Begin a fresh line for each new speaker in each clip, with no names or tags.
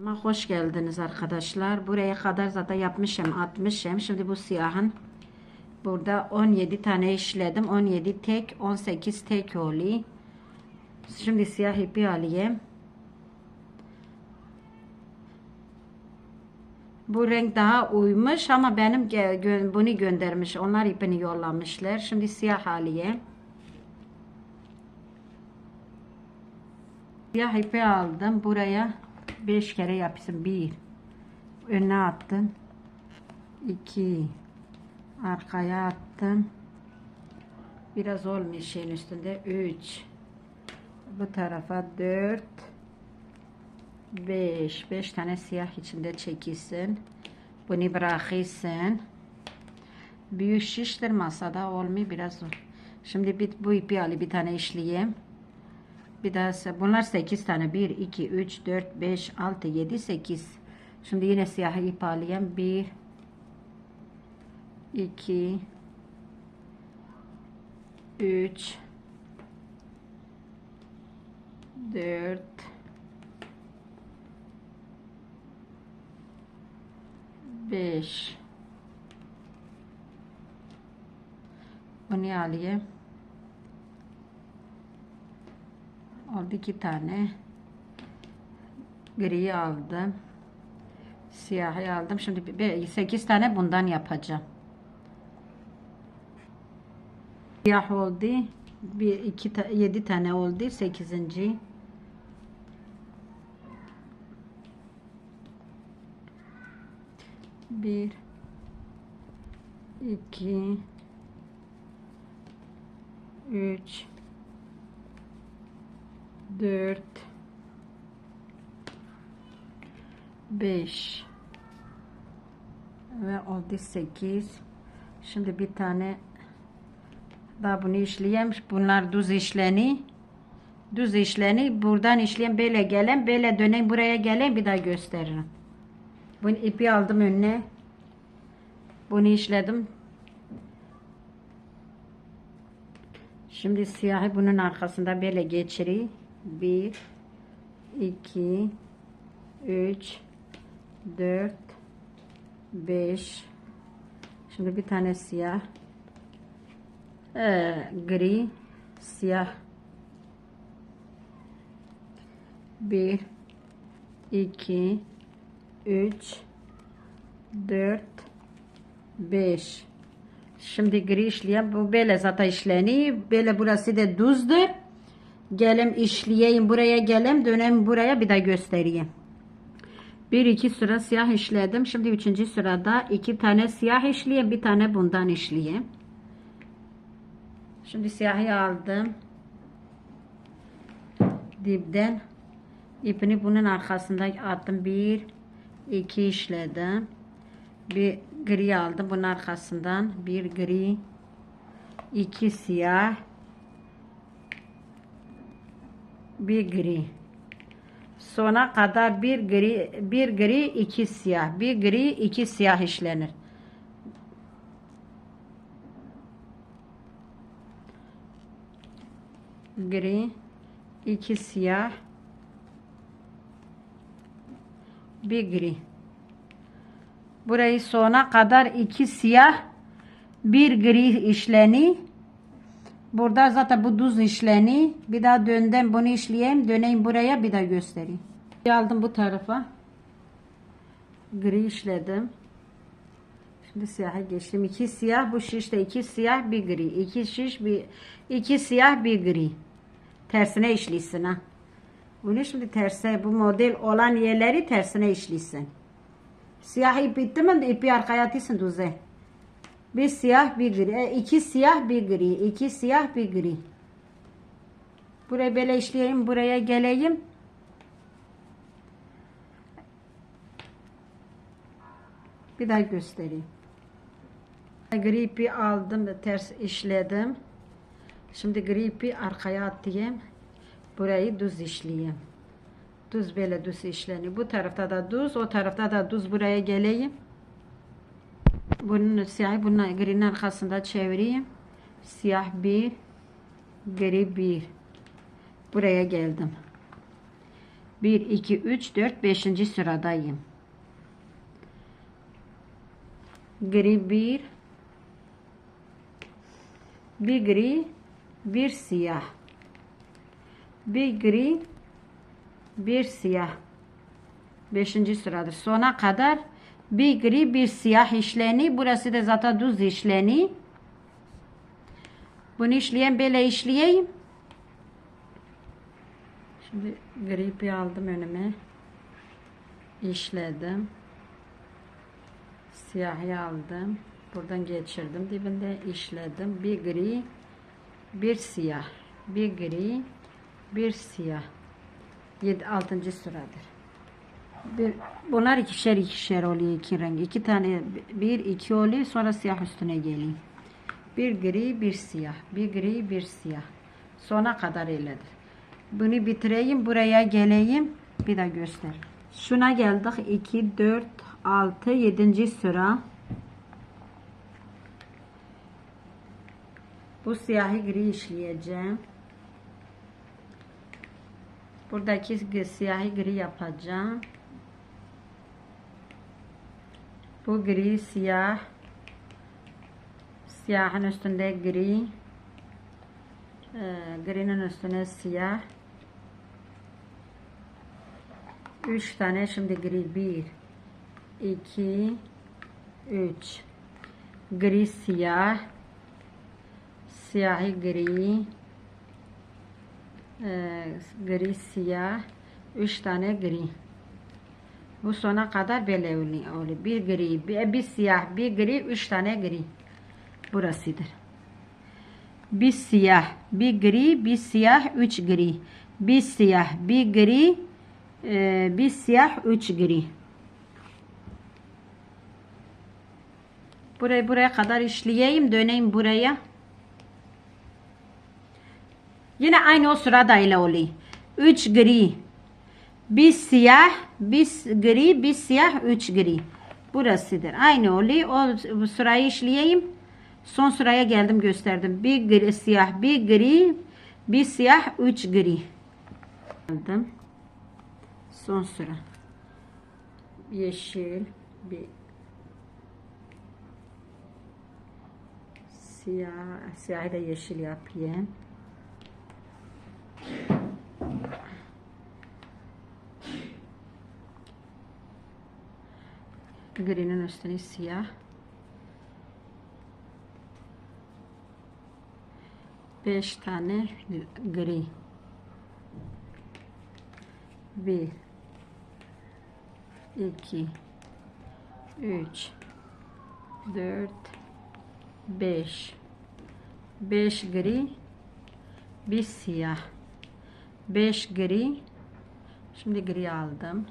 Ama hoş geldiniz arkadaşlar. Buraya kadar zaten yapmışım, atmışım. Şimdi bu siyahın burada 17 tane işledim. 17 tek, 18 tek oluyor. Şimdi siyah ipi alayım. Bu renk daha uymuş ama benim bunu göndermiş. Onlar ipini yollamışlar. Şimdi siyah alayım. Siyah ipi aldım. Buraya 5 kere yapsın. 1 önüne attım. 2 arkaya attım. Biraz olmuş şeyin üstünde. 3 bu tarafa 4 5 5 tane siyah içinde çekilsin. Bunu bırakırsın. Büyük şiştir masada olmuyor biraz. Şimdi bir, bu ipi alayım bir tane işleyeyim. Bir daha bunlar 8 tane. 1, 2, 3, 4, 5, 6, 7, 8. Şimdi yine siyah ip alayım. 1, 2, 3, 4, 5. Bunu alayım. Oldu iki tane. Griyi aldım. Siyahı aldım. Şimdi bir- sekiz tane bundan yapacağım. Siyah oldu. Bir, iki, yedi tane oldu. Sekizinci. Bir, iki, üç, dört, beş ve oldu sekiz. Şimdi bir tane daha bunu işleyeyim. Bunlar düz işleni. Düz işleni. Buradan işleyen böyle gelen, böyle döneyim buraya gelen bir daha gösteririm. Bunu ipi aldım önüne. Bunu işledim. Şimdi siyahı bunun arkasında böyle geçireyim. Bir, iki, üç, dört, beş. Şimdi bir tane siyah. Ee, gri, siyah. Bir, iki, üç, dört, beş. Şimdi gri işleyen bu böyle zaten işleniyor. Böyle burası da düzdür. Gelim işleyeyim buraya gelim dönem buraya bir daha göstereyim. Bir iki sıra siyah işledim. Şimdi üçüncü sırada iki tane siyah işleyeyim. Bir tane bundan işleyeyim. Şimdi siyahı aldım. Dipten ipini bunun arkasında attım. Bir iki işledim. Bir gri aldım bunun arkasından. Bir gri iki siyah bir gri. Sona kadar bir gri, bir gri, iki siyah. Bir gri, iki siyah işlenir. Gri, iki siyah, bir gri. Burayı sona kadar iki siyah, bir gri işleni. Burada zaten bu düz işleni. Bir daha döndüm bunu işleyeyim. Döneyim buraya bir daha göstereyim. Aldım bu tarafa. Gri işledim. Şimdi siyaha geçtim. İki siyah bu şişte iki siyah bir gri. İki şiş bir iki siyah bir gri. Tersine işlisin ha. Bunu şimdi terse bu model olan yerleri tersine işlisin. Siyah ip bitti mi ipi arkaya atıyorsun düze. Bir siyah bir gri. E, iki siyah bir gri. iki siyah bir gri. Buraya böyle işleyeyim. Buraya geleyim. Bir daha göstereyim. Gri ipi aldım. Ters işledim. Şimdi gri ipi arkaya atayım. Burayı düz işleyeyim. Düz böyle düz işleniyor. Bu tarafta da düz. O tarafta da düz. Buraya geleyim. Bunun siyahı bunun grinin arkasında çevireyim. Siyah bir, gri bir. Buraya geldim. 1, 2, 3, 4, 5. sıradayım. Gri bir, bir gri, bir siyah. Bir gri, bir siyah. Beşinci sıradır. Sona kadar bir gri, bir siyah işleni. Burası da zaten düz işleni. Bunu işleyen böyle işleyeyim. Şimdi gripi aldım önüme. İşledim. Siyahı aldım. Buradan geçirdim. Dibinde işledim. Bir gri, bir siyah. Bir gri, bir siyah. 7 6. sıradır. Bir, bunlar ikişer ikişer oluyor iki renk. İki tane bir iki oluyor sonra siyah üstüne geliyor. Bir gri bir siyah. Bir gri bir siyah. Sona kadar öyledir. Bunu bitireyim buraya geleyim. Bir de göster. Şuna geldik. 2, 4, 6, 7. sıra. Bu siyahı gri işleyeceğim. Buradaki siyahı gri yapacağım. Gri siyah. Siyahın üstünde gri. Ee, grinin üstüne siyah. Üç tane şimdi gri. Bir, iki, üç. Gri siyah. Siyahı gri. Ee, gri siyah. Üç tane gri. Bu sona kadar böyle oluyor. Bir gri, bir, bir siyah, bir gri, üç tane gri. Burasıdır. Bir siyah, bir gri, bir siyah, üç gri. Bir siyah, bir gri, e, bir siyah, üç gri. Burayı buraya kadar işleyeyim, döneyim buraya. Yine aynı o sırada ile oluyor. Üç gri, bir siyah, bir gri, bir siyah, üç gri. Burasıdır. Aynı oluyor. O sırayı işleyeyim. Son sıraya geldim gösterdim. Bir gri, siyah, bir gri, bir siyah, üç gri. Geldim. Son sıra. Yeşil, bir siyah, siyahı da yeşil yapayım. Grinin üstüne siyah. Beş tane gri. Bir, iki, üç, dört, beş. Beş gri, bir siyah. Beş gri. Şimdi gri aldım.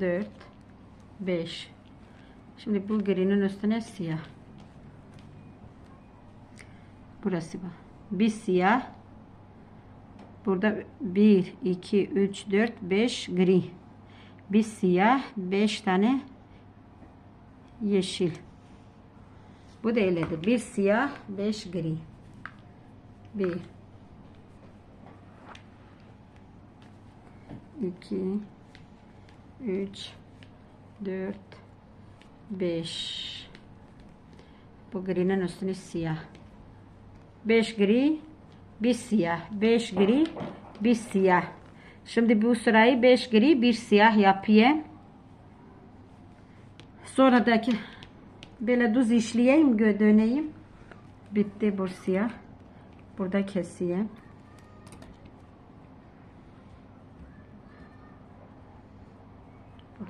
Dört, beş. Şimdi bu grinin üstüne siyah. Burası bu. Bir siyah. Burada 1, 2, 3, 4, 5 gri. Bir siyah, 5 tane yeşil. Bu da öyledir. Bir siyah, 5 gri. 1 2 3 4 5 Bu grinin üstüne siyah. 5 gri, bir siyah. 5 gri, bir siyah. Şimdi bu sırayı 5 gri, bir siyah yapayım. Sonradaki böyle düz işleyeyim, döneyim. Bitti bu siyah. Burada keseyim.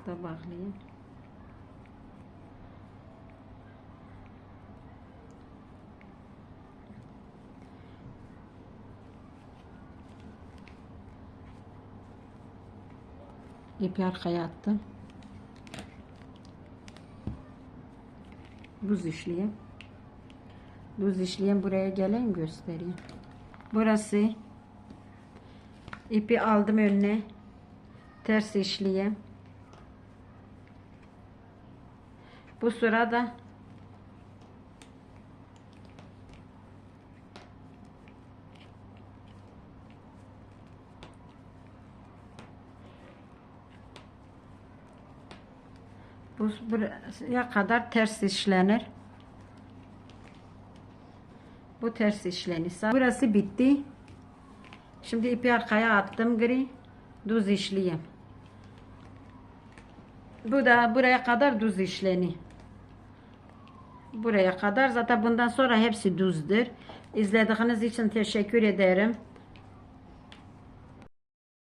Burada bağlayayım. İpi arkaya attım. Buz işleyeyim. Buz işleyeyim buraya geleyim göstereyim. Burası ipi aldım önüne. Ters işleyeyim. Bu sırada bu buraya kadar ters işlenir. Bu ters işlenirse. Burası bitti. Şimdi ipi arkaya attım gri. Düz işleyeyim. Bu da buraya kadar düz işleni. Buraya kadar zaten bundan sonra hepsi düzdür. İzlediğiniz için teşekkür ederim.